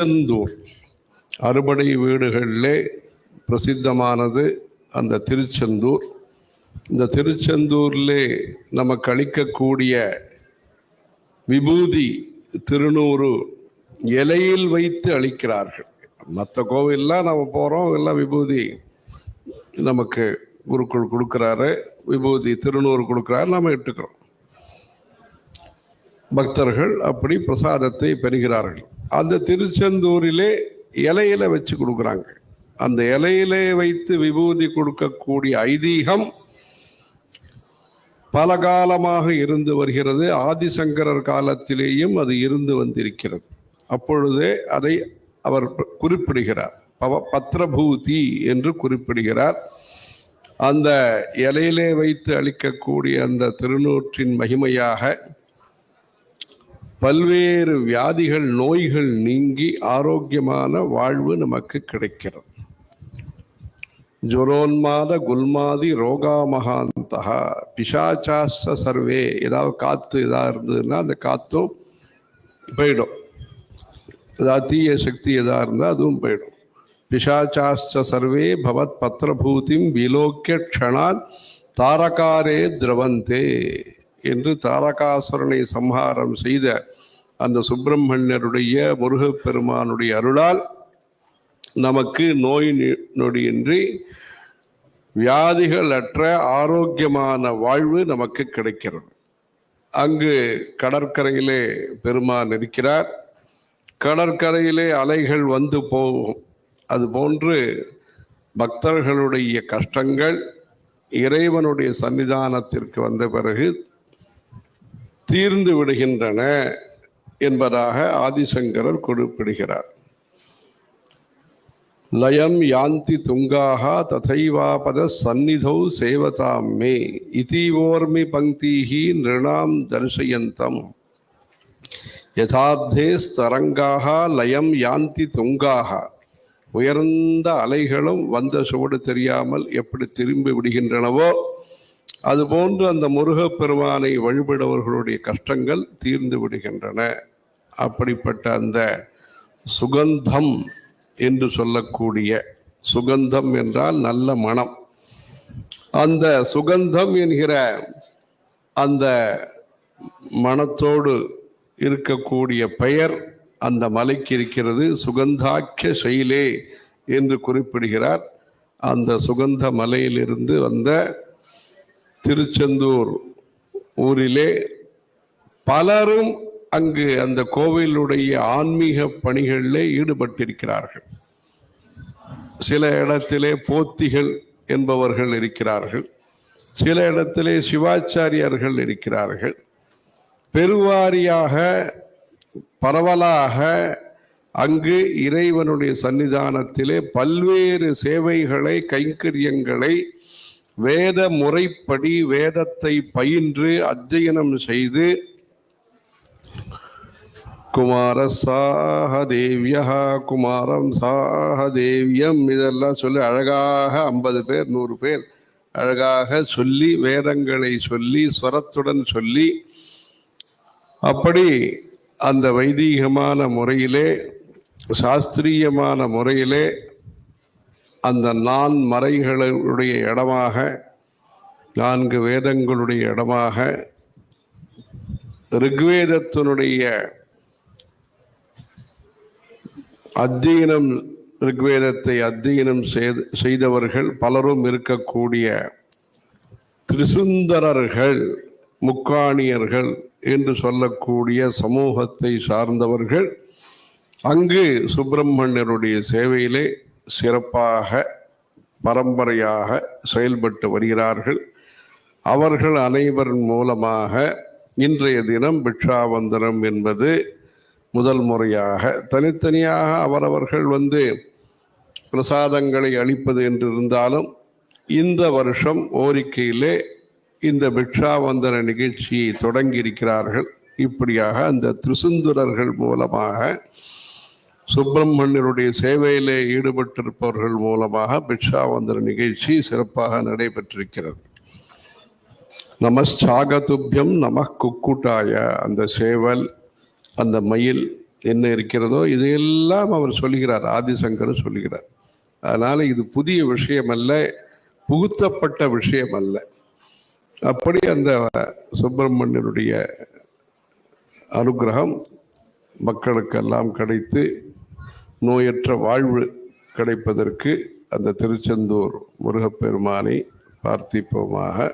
திருச்செந்தூர் அறுபடை வீடுகளிலே பிரசித்தமானது அந்த திருச்செந்தூர். இந்த திருச்செந்தூரிலே நமக்கு அளிக்கக்கூடிய விபூதி திருநூறு இலையில் வைத்து அளிக்கிறார்கள். மற்ற கோவிலெலாம் நம்ம போகிறோம் எல்லாம் விபூதி நமக்கு குருக்குள் கொடுக்குறாரு விபூதி திருநூறு கொடுக்குறாரு நம்ம இட்டுக்கிறோம். பக்தர்கள் அப்படி பிரசாதத்தை பெறுகிறார்கள். அந்த திருச்செந்தூரிலே இலையில வச்சு கொடுக்குறாங்க. அந்த இலையிலே வைத்து விபூதி கொடுக்கக்கூடிய ஐதீகம் பல காலமாக இருந்து வருகிறது. ஆதிசங்கரர் காலத்திலேயும் அது இருந்து வந்திருக்கிறது. அப்பொழுதே அதை அவர் குறிப்பிடுகிறார். பவ பத்ரபூதி என்று குறிப்பிடுகிறார். அந்த இலையிலே வைத்து அளிக்கக்கூடிய அந்த திருநூற்றின் மகிமையாக பல்வேறு வியாதிகள் நோய்கள் நீங்கி ஆரோக்கியமான வாழ்வு நமக்கு கிடைக்கிறது. ஜுரோன்மாத குல்மாதி ரோகாமகாந்தகா பிசாச்சாஸ்த சர்வே ஏதாவது காற்று எதாக இருந்ததுன்னா அந்த காற்றும் போயிடும். ஏதாவது தீய சக்தி எதாக இருந்தால் அதுவும் போயிடும். பிசாச்சாஸ்த சர்வே பவத் பத்திரபூதிம் விலோக்கிய க்ஷணான் தாரகாரே திரவந்தே. என்று தாரகாசுரனை சம்ஹாரம் செய்த அந்த சுப்பிரமணியருடைய முருகப்பெருமானுடைய அருளால் நமக்கு நோய் நொடியின்றி வியாதிகள் அற்ற ஆரோக்கியமான வாழ்வு நமக்கு கிடைக்கிறது. அங்கு கடற்கரையிலே பெருமான் இருக்கிறார். கடற்கரையிலே அலைகள் வந்து போகும். அது போன்று பக்தர்களுடைய கஷ்டங்கள் இறைவனுடைய சன்னிதானத்திற்கு வந்த பிறகு தீர்ந்து விடுகின்றன என்பதாக ஆதிசங்கரர் குறிப்பிடுகிறார். லயம் யாந்தி துங்காக ததைவாபத சந்நிதௌ சேவதாம் மே இதீவோர்மி பங்கீஹி நிருணாம் தரிசயந்தம். யதார்த்தே ஸ்தரங்காக லயம் யாந்தி துங்காக உயர்ந்த அலைகளும் வந்த சுவடு தெரியாமல் எப்படி திரும்பி விடுகின்றனவோ அதுபோன்று அந்த முருகப்பெருமானை வழிபடுபவர்களுடைய கஷ்டங்கள் தீர்ந்து விடுகின்றன. அப்படிப்பட்ட அந்த சுகந்தம் என்று சொல்லக்கூடிய சுகந்தம் என்றால் நல்ல மனம். அந்த சுகந்தம் என்கிற அந்த மனத்தோடு இருக்கக்கூடிய பெயர் அந்த மலைக்கு இருக்கிறது. சுகந்தாக்கிய செயலே என்று குறிப்பிடுகிறார். அந்த சுகந்த மலையிலிருந்து வந்த திருச்செந்தூர் ஊரிலே பலரும் அங்கு அந்த கோவிலுடைய ஆன்மீக பணிகளிலே ஈடுபட்டிருக்கிறார்கள். சில இடத்திலே போத்திகள் என்பவர்கள் இருக்கிறார்கள். சில இடத்திலே சிவாச்சாரியார்கள் இருக்கிறார்கள். பெருவாரியாக பரவலாக அங்கு இறைவனுடைய சன்னிதானத்திலே பல்வேறு சேவைகளை கைங்கரியங்களை வேத முறைப்படி வேதத்தை பயின்று அத்தியனம் செய்து குமார சாகதேவியா குமாரம் சாகதேவியம் இதெல்லாம் சொல்லி அழகாக ஐம்பது பேர் நூறு பேர் அழகாக சொல்லி வேதங்களை சொல்லி ஸ்வரத்துடன் சொல்லி அப்படி அந்த வைதீகமான முறையிலே சாஸ்திரியமான முறையிலே அந்த நான் மறைகளுடைய இடமாக நான்கு வேதங்களுடைய இடமாக ரிக்வேதத்தினுடைய அத்தியனம் ரிக்வேதத்தை அத்தியனம் செய்து செய்தவர்கள் பலரும் இருக்கக்கூடிய திரிசுந்தரர்கள் முக்காணியர்கள் என்று சொல்லக்கூடிய சமூகத்தை சார்ந்தவர்கள் அங்கு சுப்பிரமணியருடைய சேவையிலே சிறப்பாக பரம்பரையாக செயல்பட்டு வருகிறார்கள். அவர்கள் அனைவர் மூலமாக இன்றைய தினம் பிக்ஷாவந்தனம் என்பது முதல் முறையாக. தனித்தனியாக அவரவர்கள் வந்து பிரசாதங்களை அளிப்பது என்று இருந்தாலும் இந்த வருஷம் ஓரிக்கையிலே இந்த பிக்ஷாவந்தன நிகழ்ச்சியை தொடங்கி இருக்கிறார்கள் இப்படியாக அந்த திருசுந்துரர்கள் மூலமாக சுப்பிரமணியருடைய சேவையிலே ஈடுபட்டிருப்பவர்கள் மூலமாக பிக்ஷாவந்தன நிகழ்ச்சி சிறப்பாக நடைபெற்றிருக்கிறது. நமஸ்சாகதுபியம் நம குக்குட்டாய. அந்த சேவல் அந்த மயில் என்ன இருக்கிறதோ இதையெல்லாம் அவர் சொல்லுகிறார் ஆதிசங்கர் சொல்லுகிறார். அதனால் இது புதிய விஷயம் அல்ல புகுத்தப்பட்ட விஷயம் அல்ல அப்படி அந்த சுப்பிரமணியனுடைய அனுகிரகம் மக்களுக்கெல்லாம் கிடைத்து நோயற்ற வாழ்வு கிடைப்பதற்கு அந்த திருச்செந்தூர் முருகப்பெருமானை பார்த்திப்போமாக